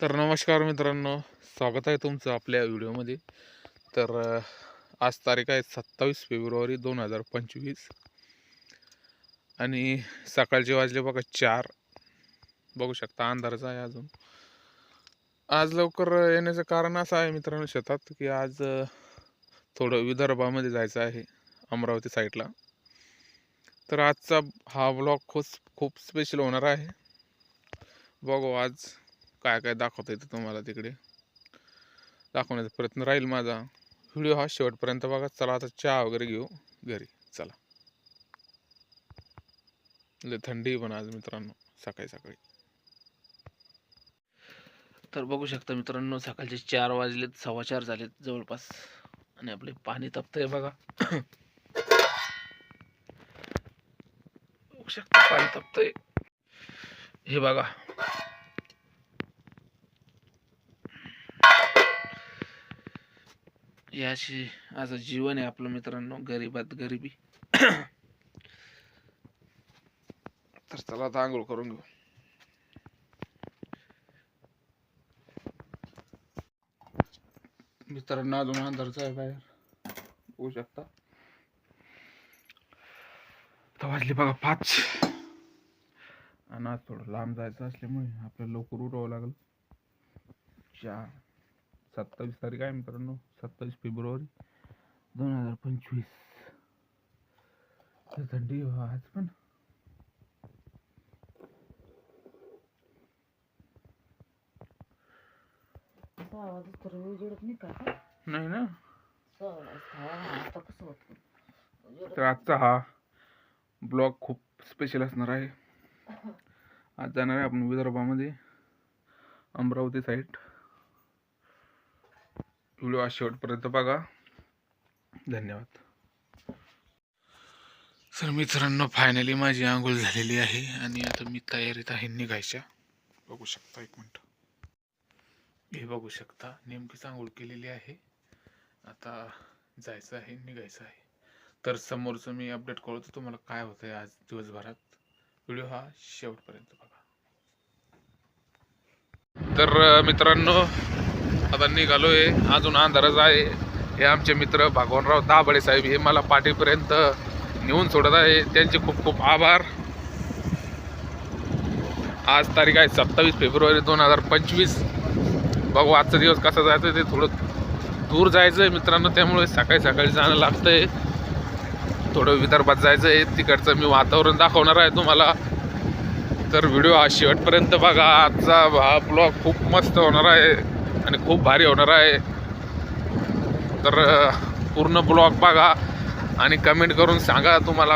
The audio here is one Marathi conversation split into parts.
तर नमस्कार मित्रांनो स्वागत आहे तुमचं आपल्या व्हिडिओमध्ये. तर आज तारीख आहे सत्तावीस फेब्रुवारी दोन हजार पंचवीस. आणि सकाळचे वाजले बघा चार. बघू शकता अंधारचा आहे अजून. आज लवकर येण्याचं कारण असं आहे मित्रांनो शेतात की आज थोडं विदर्भामध्ये जायचं आहे अमरावती साईडला. तर आजचा हा ब्लॉग खूप खूप स्पेशल होणार आहे. बघू आज काय काय दाखवता येतं तुम्हाला तिकडे? दाखवण्याचा प्रयत्न राहील माझा. व्हिडिओ हा शेवटपर्यंत बघा. चला आता चहा वगैरे घेऊ घरी. चला. लय थंडी पण आज मित्रांनो. सकाळी सकाळी. तर बघू शकता मित्रांनो सकाळचे चार वाजलेत सव्वा चार झालेत जवळपास. आणि आपले पाणी तपतंय बघा. बघू शकता पाणी तपतंय. हे बघा. याशी असं जीवन आहे आपलं मित्रांनो गरीबात गरिबी. तर चला आता आंघोळ करून घेऊ. मित्रांनो अजून अंधारचा आहे बाहेर. होऊ शकता. तर वाजले बघा पाच. आणि आज थोडं लांब जायचं असल्यामुळे आपल्याला लवकर उठावं लागलं. चार. सत्तावीस तारीख आहे मित्रांनो. सत्तावीस फेब्रुवारी दोन हजार पंचवीस. थंडी आज पण. नाही ना? तर आजचा हा ब्लॉग खूप स्पेशल असणार आहे. आज जाणार आहे आपण विदर्भामध्ये अमरावती साईड व्हिडिओ आज शेवटपर्यंत बघा. धन्यवाद. सर मित्रांनो फायनली माझी आंघोळ झालेली आहे आणि आता मी तयारीत आहे निघायच्या. बघू शकता एक मिनटं. हे बघू शकता नेमकीच आंघोळ केलेली आहे. आता जायचं आहे निघायचं आहे. तर समोरचं मी अपडेट करतो तुम्हाला काय होतं आहे आज दिवसभरात. व्हिडिओ हा शेवटपर्यंत बघा. तर मित्रांनो आता आहे अजून अंधारच आहे. हे आमचे मित्र भगवानराव दाभाडे साहेब हे मला पाठीपर्यंत नेऊन सोडत आहे. त्यांचे खूप खूप आभार. आज तारीख आहे सत्तावीस फेब्रुवारी दोन हजार पंचवीस. बघू आजचा दिवस कसा जायचं ते थोडं दूर जायचं आहे मित्रांनो त्यामुळे सकाळी सकाळी जाणं लागतं आहे थोडं विदर्भात जायचं आहे तिकडचं मी वातावरण दाखवणार आहे तुम्हाला. तर व्हिडिओ हा शेवटपर्यंत बघा. आजचा हा ब्लॉग खूप मस्त होणार आहे. आणि खूप भारी होणार आहे. तर पूर्ण ब्लॉग बघा आणि कमेंट करून सांगा तुम्हाला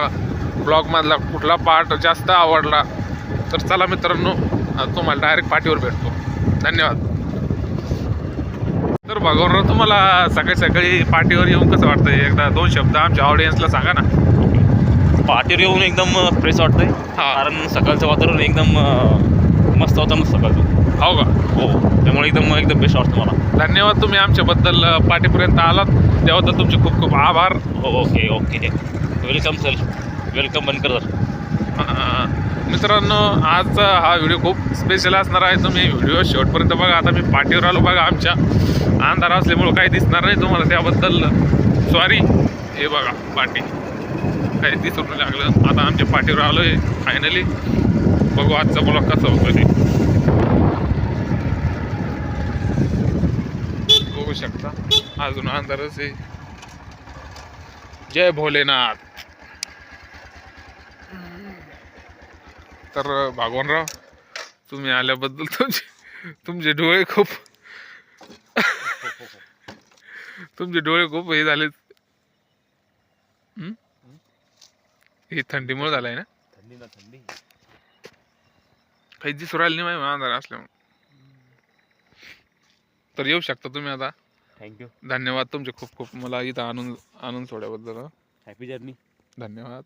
ब्लॉगमधला कुठला पार्ट जास्त आवडला. तर चला मित्रांनो तुम्हाला डायरेक्ट पाठीवर भेटतो. धन्यवाद. तर भगवानराव तुम्हाला सकाळी सकाळी पाठीवर येऊन कसं वाटतंय? एकदा दोन शब्द आमच्या ऑडियन्सला सांगा ना. पाठीवर येऊन एकदम फ्रेश वाटतंय. हा. कारण सकाळचं वातावरण एकदम मस्त होतं ना सकाळचं हो का? हो. त्यामुळे एकदम एकदम बेस्ट वाटतं मला. धन्यवाद तुम्ही आमच्याबद्दल पाठीपर्यंत आलात. त्याबद्दल तुमचे खूप खूप आभार. हो okay okay. Welcome sir welcome Bankar sir मित्रांनो आजचा हा व्हिडिओ खूप स्पेशल असणार आहे. तुम्ही व्हिडिओ शेवटपर्यंत बघा. आता मी पाठीवर आलो बघा आमच्या. अंधार असल्यामुळं काही दिसणार नाही तुम्हाला. त्याबद्दल सॉरी हे बघा पाठी. काही दिसून लागलं. आता आमच्या पाठीवर आलो आहे फायनली बघू आजचा ब्लॉग कसा होतो ते बघू शकता. अजून अंधारच आहे. जय भोलेनाथ. तर भागवानराव तुम्ही आल्याबद्दल तुमचे तुमचे डोळे खूप तुमचे डोळे खूप हे झाले. हं? थंडीमुळे झालंय ना? थंडी ना थंडी. काही दिसू राहिलं नाही माहिती अंधार असल्यामुळे. तर येऊ शकता तुम्ही आता. थँक्यू धन्यवाद तुमचे खूप खूप. मला इथं आणून आणून सोड्याबद्दल हं. हॅपी जर्नी धन्यवाद.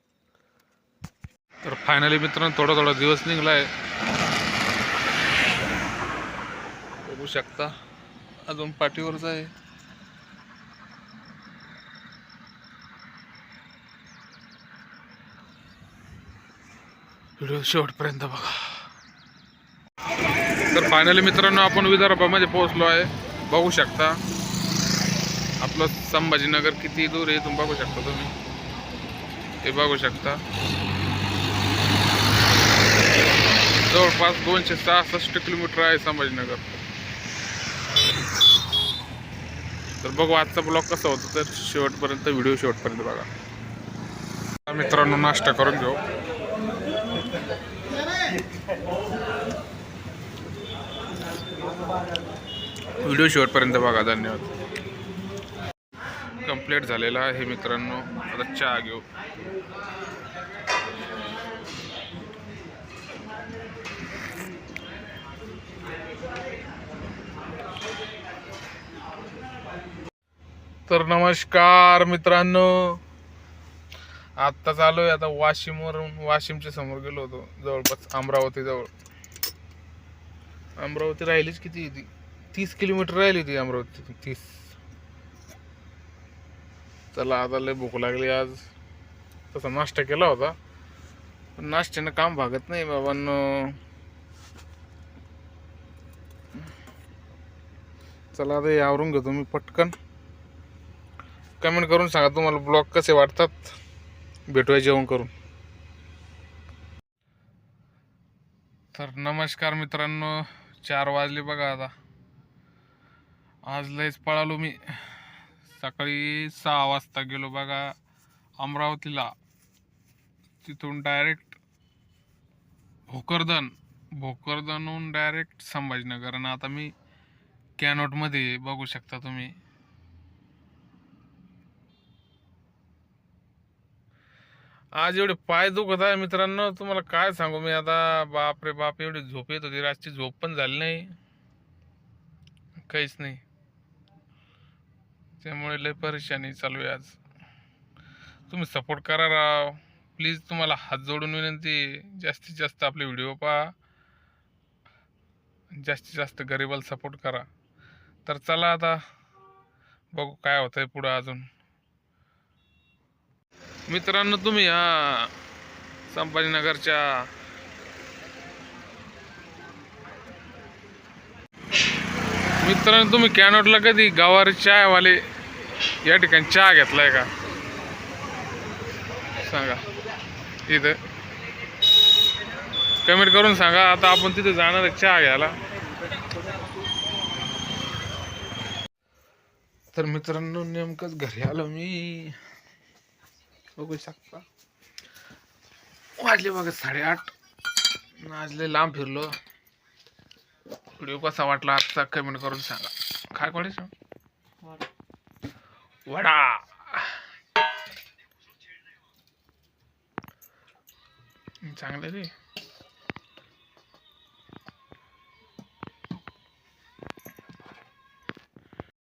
तर फायनली मित्रांनो थोडा थोडा दिवस निघलाय. बघू शकता अजून पाठीवरच आहे. व्हिडिओ शेवटपर्यंत बघा. तर फायनली मित्रांनो आपण विदर्भामध्ये पोहोचलो आहे. बघू शकता आपलं संभाजीनगर किती दूर आहे तुम्ही बघू शकता तुम्ही. हे बघू शकता. जवळपास दोनशे सहासष्ट किलोमीटर आहे संभाजीनगर. तर बघू आजचा ब्लॉग कसा होता तर शेवटपर्यंत व्हिडिओ शेवटपर्यंत बघा. मित्रांनो नाश्ता करून घेऊ. व्हिडिओ शेवटपर्यंत बघा धन्यवाद. कंप्लीट झालेला आहे मित्रांनो. आता चहा घेऊ. तर नमस्कार मित्रांनो. आत्ता चालू आहे आता वाशिमवरून वाशिमच्या समोर गेलो होतो जवळपास अमरावती जवळ अमरावती राहिलीच किती? ती तीस किलोमीटर राहिली होती अमरावती तीस. चला आता लय भूक लागली आज. तसा नाश्ता केला होता. पण नाश्त्यानं काम भागत नाही बाबांनो चला आता आवरून घेतो मी पटकन. कमेंट करून सांगा तुम्हाला ब्लॉग कसे वाटतात. भेटूया जेवण करून. तर नमस्कार मित्रांनो चार वाजले बघा आता. आज लयच पळालो मी. सकाळी सहा वाजता गेलो बघा अमरावतीला. तिथून डायरेक्ट भोकरदन. भोकरदनहून डायरेक्ट संभाजीनगर आणि आता मी कॅनॉटमध्ये बघू शकता तुम्ही. आज एवढे पाय दुखत आहे मित्रांनो. तुम्हाला काय सांगू मी आता? बाप रे बाप एवढी झोप येत होती. रातची झोप पण झाली नाही. काहीच नाही. त्यामुळे लय परेशानी चालू आहे आज. तुम्ही सपोर्ट करा राव. प्लीज तुम्हाला हात जोडून विनंती जास्तीत जास्त आपले व्हिडिओ पहा. जास्तीत जास्त गरिबाला सपोर्ट करा. तर चला आता बघू काय होतंय पुढं अजून. मित्रांनो तुम्ही ह्या संभाजीनगरच्या. मित्रांनो तुम्ही कॅनोटला कधी गावारी चायवाले या ठिकाणी चहा घेतलाय का? सांगा. इथं. कमेंट करून सांगा. आता आपण तिथे जाणार आहे चहा घ्यायला. तर मित्रांनो नेमकंच घरी आलो मी. बघू शकता. वाजले बघा साडेआठ. वाजले लांब फिरलो. व्हिडिओ कसा वाटला आजचा? कमेंट करून सांगा. काय कोणी वडा. चांगलं रे.